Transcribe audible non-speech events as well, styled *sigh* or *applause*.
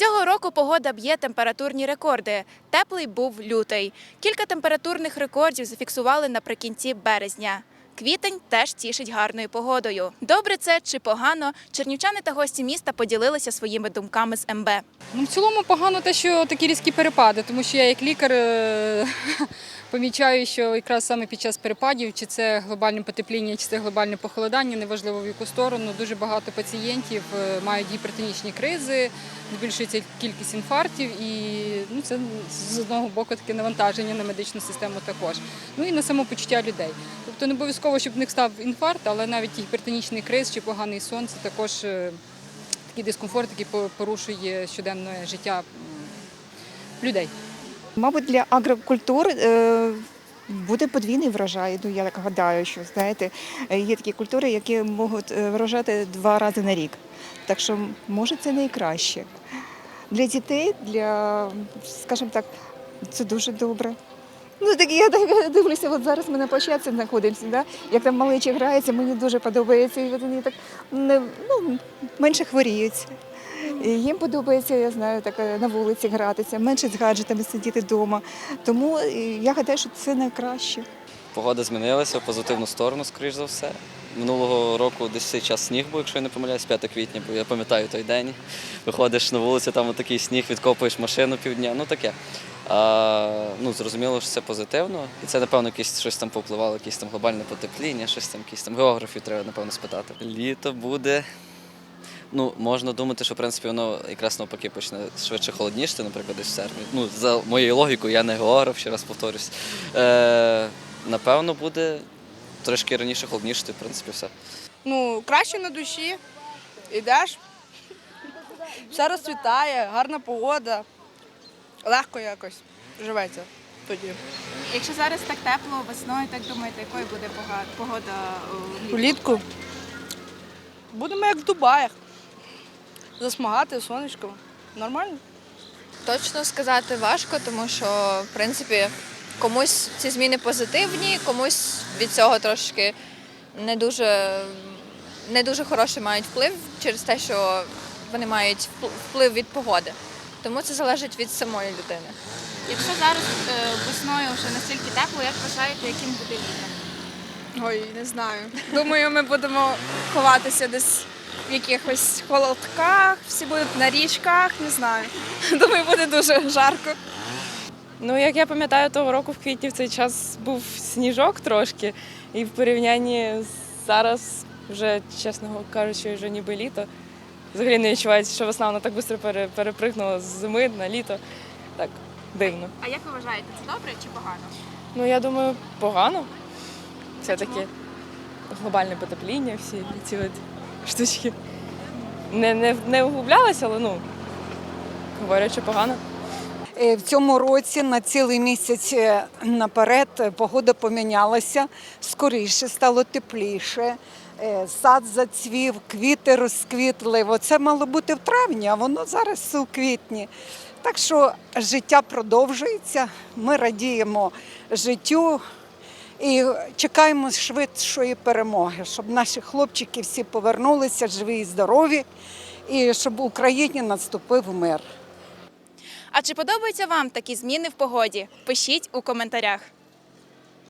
Цього року погода б'є температурні рекорди. Теплий був лютий. Кілька температурних рекордів зафіксували наприкінці березня. Квітень теж тішить гарною погодою. Добре це чи погано? Чернівчани та гості міста поділилися своїми думками з МБ. Ну, в цілому погано те, що такі різкі перепади, тому що я як лікар е, помічаю, що якраз саме під час перепадів, чи це глобальне потепління, чи це глобальне похолодання, неважливо в яку сторону, дуже багато пацієнтів е, мають гіпертонічні кризи, збільшується кількість інфарктів, і ну, це з одного боку таке навантаження на медичну систему також. Ну і на самопочуття людей. Тобто не обов'язково, щоб в них став інфаркт, але навіть гіпертонічний криз чи поганий сон це також. е, такий дискомфорт, який порушує щоденне життя людей. Мабуть, для агрокультур е, буде подвійний врожай. Ну, я так гадаю, що знаєте, є такі культури, які можуть е, врожати два рази на рік. Так що, може, це найкраще. Для дітей, для, скажімо так, це дуже добре. Ну, так я так *laughs* дивлюся, от зараз ми на площадці знаходимося, да? як там малечі граються, мені дуже подобається. І вони так ну, менше хворіють. І Їм подобається, я знаю, так е, на вулиці гратися, менше з гаджетами сидіти вдома. Тому е, я гадаю, що це найкраще. Погода змінилася в позитивну сторону, скоріш за все. Минулого року десь цей час сніг був, якщо я не помиляюсь, 5 квітня, бо я пам'ятаю той день. Виходиш на вулицю, там такий сніг, відкопуєш машину півдня, ну таке. А, ну, зрозуміло, що це позитивно. І це, напевно, якесь щось там повпливало, якесь там глобальне потепління, щось там, якісь там географів треба, напевно, спитати. Літо буде. Ну, можна думати, що в принципі воно якраз навпаки почне швидше холодніше, наприклад, десь в серпні. Ну, за моєю логікою, я не географ, ще раз повторюсь. Е, напевно, буде трошки раніше холодніше, то, в принципі, все. ну, краще на душі. Ідеш, все розцвітає, гарна погода, легко якось живеться тоді. Якщо зараз так тепло, весною, так думаєте, якою буде погода Влітку будемо як в Дубаях. Засмагати сонечком. Нормально? Точно сказати важко, тому що в принципі комусь ці зміни позитивні, комусь від цього трошки не дуже, не дуже хороший мають вплив через те, що вони мають вплив від погоди. Тому це залежить від самої людини. Якщо зараз е, весною вже настільки тепло, як вважаєте, яким буде літо? Ой, не знаю. Думаю, ми будемо ховатися десь в якихось холодках, всі будуть на річках, не знаю. *laughs* Думаю, буде дуже жарко. Ну, як я пам'ятаю, того року в квітні в цей час був сніжок трошки, і в порівнянні з зараз, вже, чесно кажучи, вже ніби літо. Взагалі не відчувається, що весна вона так швидко перепригнула з зими на літо. Так, дивно. А як ви вважаєте, це добре чи погано? Ну, я думаю, погано. Все таки глобальне потепління, всі ці от штучки. Не, не, не углублялася, але ну, говорять, погано. Е, В цьому році на цілий місяць е, наперед е, погода помінялася, скоріше стало тепліше. Сад зацвів, квіти розквітли. Оце мало бути в травні, а воно зараз у квітні. Так що життя продовжується, ми радіємо життю і чекаємо швидшої перемоги, щоб наші хлопчики всі повернулися живі і здорові, і щоб в Україні наступив мир. А чи подобаються вам такі зміни в погоді? Пишіть у коментарях.